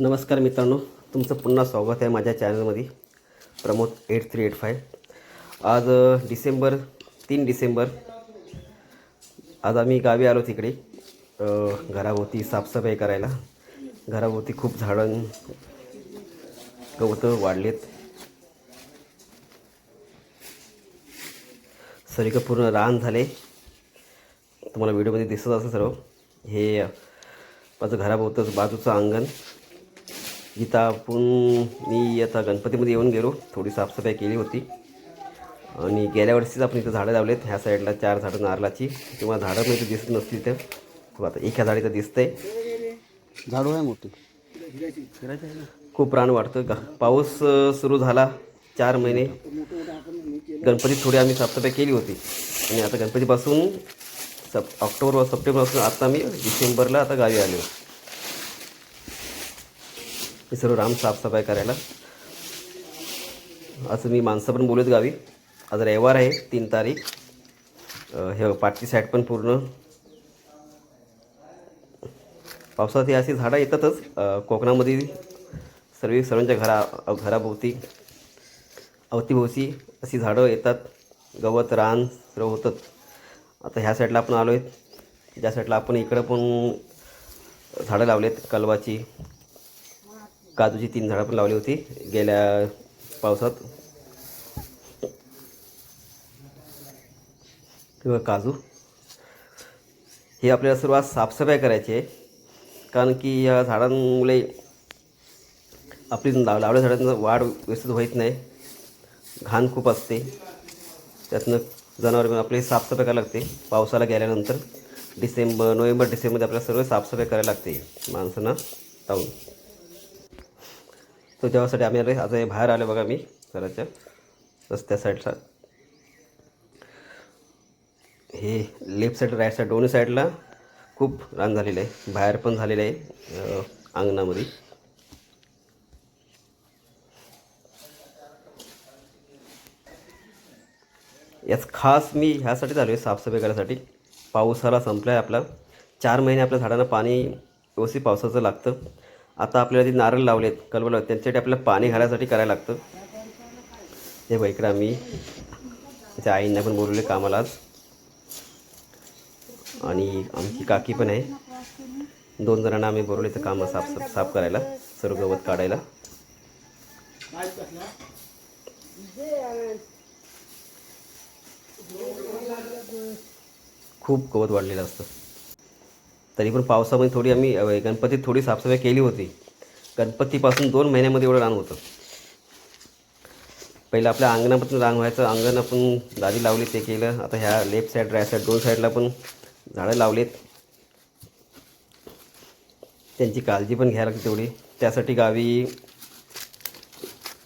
नमस्कार मित्रांनो तुमचं पुन्हा स्वागत आहे माझ्या चॅनलमध्ये Pramod eight three eight five. आज डिसेंबर तीन डिसेंबर आज आम्ही गावी आलो तिकडे घराभोवती साफसफाई करायला. घराभोवती खूप झाडं गवतं वाढलेत. सरीकडे पूर्ण रान झाले. तुम्हाला व्हिडिओमध्ये दिसत असेल सर्व. हे माझं घराभोवतंच बाजूचं अंगण. जिथं आपण मी आता गणपतीमध्ये येऊन गेलो. थोडी साफसफाई केली होती. आणि गेल्या वर्षीच आपण इथं झाडं लावलेत. ह्या साईडला चार झाडं नारळाची. किंवा झाडं पण इथं दिसत नसती इथं खूप आता एका झाडीचं दिसतंय. झाडू आहे मोठी. खूप प्राण वाटतं गा पाऊस सुरू झाला चार महिने. गणपतीत थोडी आम्ही साफसफाई केली होती. आणि आता गणपतीपासून सप ऑक्टोबर व सप्टेंबरपासून आता मी डिसेंबरला आता गावी आलो हे सर्व राम साफसफाई करायला. असं मी माणसं पण बोलत गावी. आज रविवार आहे तीन तारीख. हे पाठची साईड पण पूर्ण. पावसात ही अशी झाडं येतातच. कोकणामध्ये सर्व सर्वांच्या घरा घराभोवती अवतीभोवती अशी झाडं येतात. गवत रान सर्व होतात. आता ह्या साईडला आपण आलो आहेत ज्या साईडला आपण इकडं पण झाडं लावलेत कलवाची काजूची तीन झाडं पण लावली होती गेल्या पावसात. किंवा काजू. हे आपल्याला सर्वात साफसफाई करायची आहे. कारण की या झाडांमुळे आपली लाव लावल्या झाडांचं वाढ व्यवस्थित होत नाही. घाण खूप असते. त्यातनं जनावर आपली साफसफाई करायला लागते. पावसाला गेल्यानंतर डिसेंबर नोव्हेंबर डिसेंबरमध्ये आपल्याला सर्व साफसफाई करायला लागते माणसांना लावून तर तेव्हासाठी आम्ही आलो आज हे बाहेर आलो बघा मी घराच्या रस्त्या साईडला. हे लेफ्ट साईड राईट साईड दोन्ही साईडला खूप रान झालेलं आहे. बाहेर पण झालेलं आहे अंगणामध्ये. याच खास मी ह्यासाठी चालू आहे साफसफाई करायसाठी. पावसाला संपला आहे आपला. चार महिने आपल्या झाडांना पाणी व्यवस्थित पावसाचं लागतं. आता आपल्याला जे नारळ लावलेत कलवलं लावलेत त्यांच्यासाठी आपल्याला पाणी घालायसाठी करायला लागतं. हे बघ इकडं आम्ही त्याच्या आईंना पण बोलवले कामाला आज. आणि आमची काकी पण आहे. दोन जणांना आम्ही बोलवले तर कामं साफ साफ साफ करायला सर्व गवत काढायला. खूप गवत वाढलेलं असतं. तरी पण पावसामध्ये थोडी आम्ही गणपतीत थोडी साफसफाई केली होती. गणपतीपासून दोन महिन्यामध्ये एवढं रान होतं. पहिलं आपल्या अंगणापासून रान व्हायचं अंगण आपण दादी लावली ते केलं. आता ह्या लेफ्ट साईड राईट साईड दोन साईडला पण झाडं लावलेत. त्यांची काळजी पण घ्यायला लागते तेवढी. त्यासाठी गावी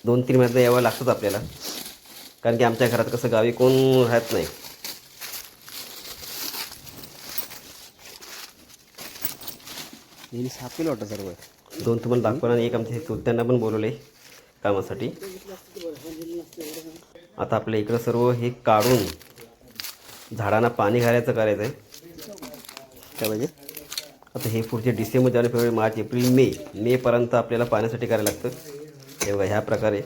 दोन तीन महिन्यात यावं लागतंच आपल्याला. कारण की आमच्या घरात कसं गावी कोण राहत नाही. नेहमी साफ केलं वाटतं सर्व. दोन तुम्हाला दाखवणार आणि एक आमच्या चुलत्यांना पण बोलवले कामासाठी. आता आपल्या इकडं सर्व हे काढून झाडांना पाणी घालायचं करायचं आहे काय पाहिजे आता हे पुढचे डिसेंबर जानेवारी फेब्रुवारी मार्च एप्रिल मे मेपर्यंत आपल्याला पाण्यासाठी करायला लागतं. हे बघा ह्या प्रकारे.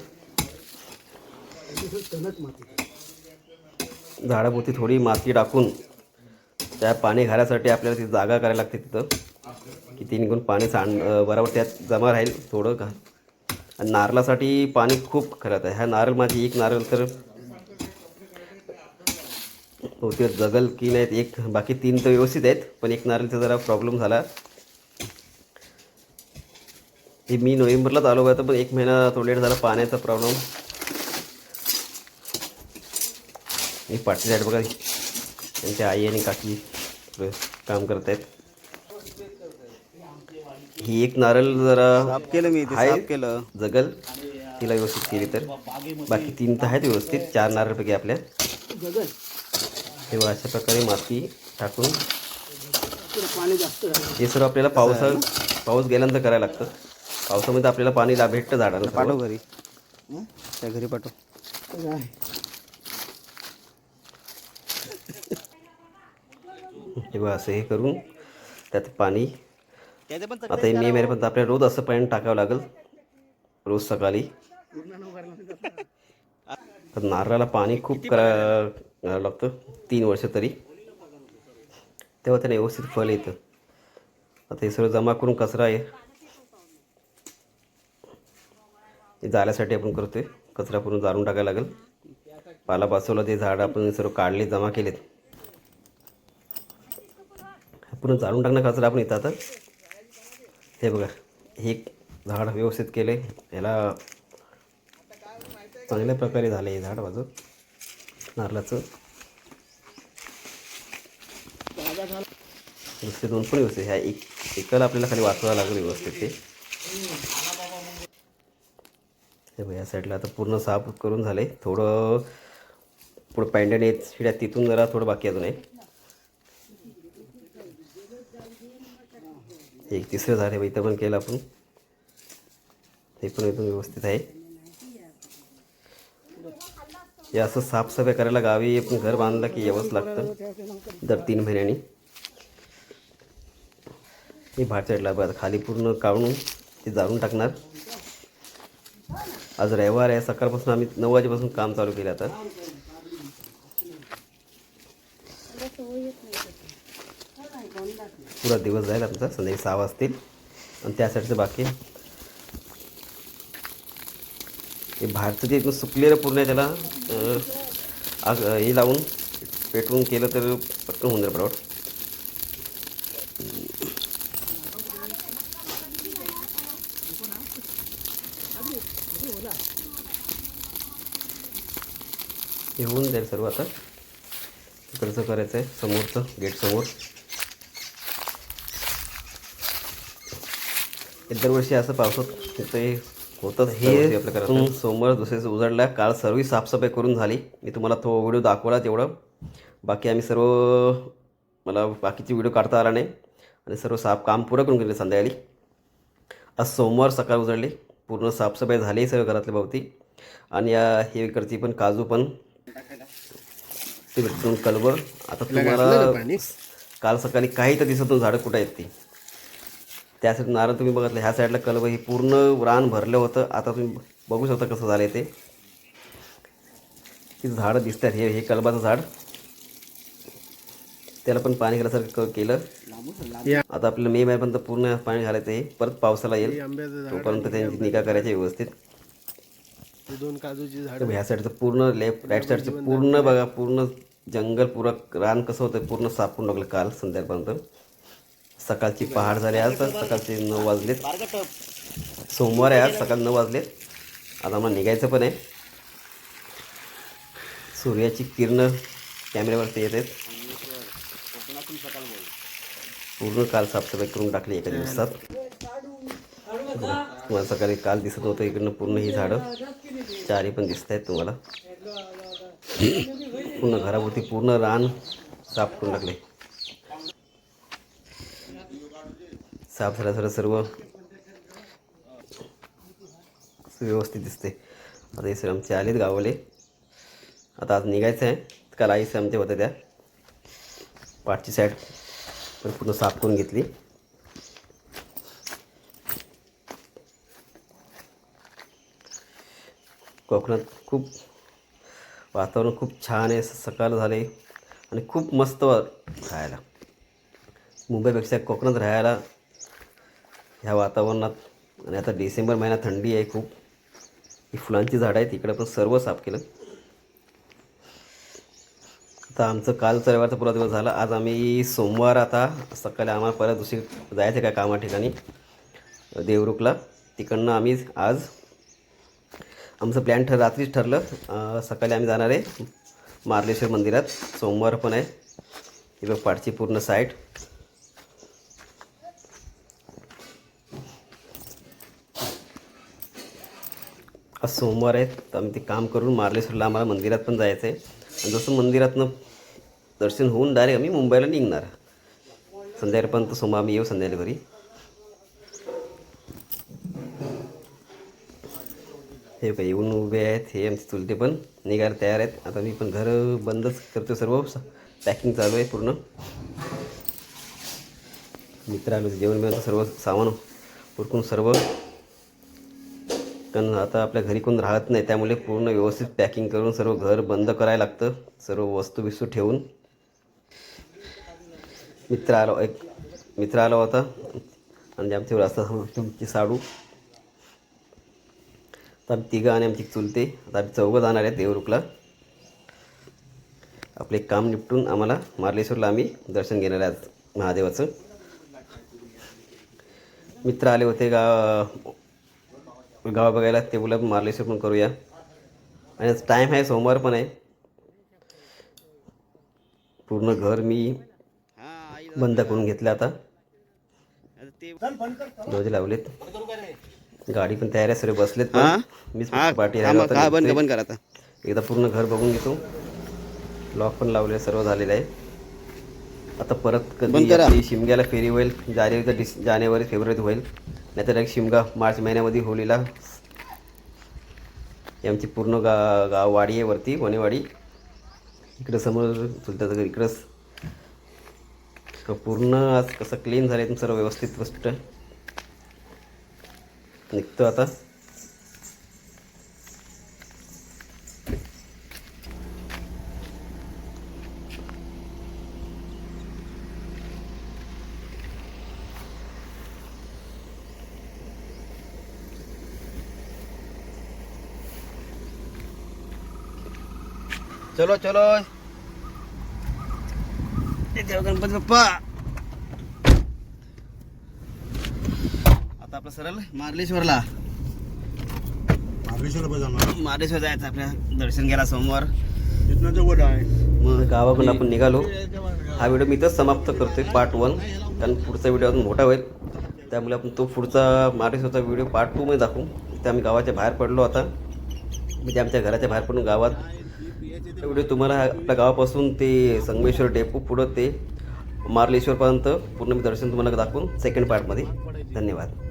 झाडाभोवती थोडी माती टाकून त्या पाणी घालायसाठी आपल्याला ती जागा करायला लागते तिथं. की तीन निघून पाणी सांड बरोबर त्यात जमा राहील थोडं घा आणि नारळासाठी पाणी खूप खरंच आहे. ह्या नारळ माझी एक नारळ तर बहुतेक जगल की नाहीत एक बाकी तीन तर व्यवस्थित आहेत पण एक नारळचा जरा प्रॉब्लेम झाला. हे मी नोव्हेंबरलाच आलो होतं पण एक महिना तो लेट झाला पाण्याचा प्रॉब्लेम मी पाठी साईड बघा. त्यांच्या आई आणि काकी काम करत आहेत ही एक नारळ जरा साफ केलं मी. साफ केलं. जगल. तिला व्यवस्थित केली तर. बाकी तीन तर आहेत व्यवस्थित. चार नारळपैकी आपल्या तेव्हा अशा प्रकारे माती टाकून. हे सर्व आपल्याला पावसा पाऊस गेल्यानंतर करायला लागतं. पावसामध्ये आपल्याला पाणी ला भेटतं सर्व. पाठव घरी? त्या घरी पाठव. हे बघा असं हे करून त्यात पण आता हे मे महिन्यापर्यंत आपल्याला रोज असं पाणी टाकावं लागेल. रोज सकाळी. तर नारळाला पाणी खूप करा लागतं. तीन वर्ष तरी. तेव्हा त्याला व्यवस्थित फळ येतं. आता हे सगळं जमा करून कचरा आहे. हे जाळ्यासाठी आपण करतोय. कचरा पूर्ण जाळून टाकायला लागेल. पाला बसवलं ते झाड आपण सर्व काढले जमा केलेत. पूर्ण जाळून टाकणं कचरा आपण इथं आता हे बघा हे झाड व्यवस्थित केले याला चांगल्या प्रकारे झालं हे झाड माझं. नारळाचं. दुसरे दोन पण व्यवस्थित. ह्या एक एकाला आपल्याला खाली वाचवावं लागेल व्यवस्थित ते. हे बघा या साईडला आता पूर्ण साफ करून झाले थोडं पुढं पांड्याने येत शिड्या तिथून जरा थोडं बाकी अजून आहे. एक तिसरं झाड आहे इथं पण केलं आपण. ते पण एकदम व्यवस्थित आहे. हे असं साफसफाई करायला गावी आपण घर बांधलं की यावंच लागतं. दर तीन महिन्यांनी. हे भाट साईडला बघा खाली पूर्ण काढून ते जाळून टाकणार. आज रविवार आहे सकाळपासून आम्ही नऊ वाजेपासून काम चालू केलं आता. पुरा दिवस जाईल आमचा संध्याकाळी सहा वाजतील. आणि त्यासाठीचं बाकी हे बाहेरचं जे इथून सुकलेलं पूर्ण आहे त्याला. आग हे लावून पेटवून केलं तर पटकन होऊन जाईल बरोबर हे होऊन जाईल सर्व आता. इकडचं करायचं आहे समोरचं गेट समोर हे दरवर्षी असं पावसात ते होतंच. हे आपल्या सोमवार दुसऱ्या दिवशी उजाडला. काल सर्व साफसफाई करून झाली. मी तुम्हाला तो व्हिडिओ दाखवला तेवढं. बाकी आम्ही सर्व मला बाकीचे व्हिडिओ काढता आला नाही. आणि सर्व साफ काम पुरं करून गेले संध्याकाळी. आज सोमवार सकाळ उजळली पूर्ण साफसफाई झाली सर्व घरातल्या भोवती. आणि या हे इकडची पण काजू पण. ते भेटून कलबं आता तुम्हाला काल सकाळी काही तर दिसत झाडं कुठं आहेत ती? त्यासाठी नारळ तुम्ही बघितलं ह्या साईडला कलब हे पूर्ण रान भरलं होतं. आता तुम्ही बघू शकता कसं झालं ते. ती झाडं दिसतात हे हे कलबाचं झाड. त्याला पण पाणी घालासारखं क- केलं. आता आपल्याला मे महिन्यापर्यंत पूर्ण पाणी घालायचं आहे. परत पावसाला येईल. तोपर्यंत त्यांची निगा करायची व्यवस्थित. दोन काजूची झाड ह्या साईडचं पूर्ण लेफ्ट राईट साईडचं पूर्ण बघा पूर्ण जंगल पुरा रान कसं होतं पूर्ण सापून लागलं काल संध्याकाळपर्यंत. सकाळची पहाड झाली आज तर सकाळचे नऊ वाजलेत. सोमवार आहे आज सकाळ नऊ वाजलेत. आता मला निघायचं पण आहे. सूर्याची किरणं कॅमेऱ्यावरती येत आहेत. पूर्ण काल साफसफाई करून टाकली एका दिवसात. तुम्हाला सकाळी काल दिसत होतं इकडनं पूर्ण ही झाडं. चारी पण दिसत आहेत तुम्हाला. पूर्ण घराभोवती पूर्ण रान साफ करून टाकले. साफ झाल्या झालं सर्व. व्यवस्थित दिसते आता हे सर आमचे आलेत गावले. आता आज निघायचं आहे काल आईस आमच्या होत्या त्या. पाठची साईड पण पूर्ण साफ करून घेतली. कोकणात खूप वातावरण खूप छान आहे. सकाळ झाले आणि खूप मस्त राहायला मुंबईपेक्षा कोकणात राहायला ह्या वातावरणात आणि आता डिसेंबर महिना थंडी आहे खूप. ही फुलांची झाडं आहेत इकडे पण सर्व साफ केलं. आता आमचं काल रविवारचा पुरा दिवस झाला. आज आम्ही सोमवार आता सकाळी आम्हाला परत दुसरी जायचं काय कामा ठिकाणी? देवरुखला. तिकडनं आम्ही आज आमचं प्लॅन ठर रात्रीच ठरलं. सकाळी आम्ही जाणार आहे मार्लेश्वर मंदिरात. सोमवार पण आहे. इकडं पाठची पूर्ण साईट आज सोमवार आहे तर आम्ही ते काम करून मार्लेश्वरला आम्हाला मंदिरात पण जायचं आहे आणि जसं मंदिरातनं दर्शन होऊन डायरेक्ट आम्ही मुंबईला निघणार. संध्याकाळपर्यंत सोमवार आम्ही येऊ संध्याकाळी घरी. हे काही येऊन उभे आहेत. हे आमचे चुलते पण निघायला तयार आहेत. आता मी पण घर बंदच करतो सर्व. पॅकिंग चालू आहे पूर्ण. मित्र आलो जेवण बिवणचं सर्व सामान उरकून सर्व कारण आता आपल्या घरी कोण राहत नाही त्यामुळे पूर्ण व्यवस्थित पॅकिंग करून सर्व घर बंद करायला लागतं सर्व वस्तू बिस्तू ठेवून. मित्र आलो एक मित्र आला होता. आणि आमच्यावर असं तुमची साडू. तर आम्ही तिघं आणि आमची चुलते. आता आम्ही चौघं जाणार आहेत देवरुखला. आपले काम निपटून आम्हाला मार्लेश्वरला आम्ही दर्शन घेणार आहे महादेवाचं. मित्र आले होते गा गाव बघायला ते बोला मार्लेश्वर पण करूया. आणि टाईम आहे सोमवार पण आहे. पूर्ण घर मी बंद करून घेतलं आता. दरवाजे लावलेत. गाडी पण तयार आहे सर्व बसलेत मीच पाठी राहिलो एकदा पूर्ण घर बघून घेतो. लॉक पण लावले सर्व झालेलं आहे. आता परत कधी शिमग्याला फेरी होईल जानेवारी जानेवारी फेब्रुवारीत होईल. नाहीतर एक शिमगा मार्च महिन्यामध्ये होलीला आमची पूर्ण गा गाववाडी आहे वरती वनेवाडी इकडं समोर चुलत्याचं घर इकडंच. पूर्ण आज कसं क्लीन झालं आहे सर्व व्यवस्थित गोष्ट निघतो आता. चलो चलो। देव गणपती बाप्पा. आता आपलं सरळ मार्लेश्वरला. पण जाणार. मार्लेश्वर जायचं आपल्या दर्शन घ्यायला सोमवार. इथनं जवळ आहे. मग गावाकडून आपण निघालो. हा व्हिडिओ मी इथंच समाप्त करतोय पार्ट वन कारण पुढचा व्हिडिओ अजून मोठा होईल. त्यामुळे आपण तो पुढचा मारेश्वरचा व्हिडिओ पार्ट टूमध्ये दाखवू. इथे आम्ही गावाच्या बाहेर पडलो आता. म्हणजे आमच्या घराच्या बाहेर पडून गावात व्हिडिओ तुम्हाला आपल्या गावापासून ते संगमेश्वर डेपो पुढं ते मार्लेश्वरपर्यंत. पूर्ण मी दर्शन तुम्हाला दाखवून सेकंड पार्टमध्ये धन्यवाद.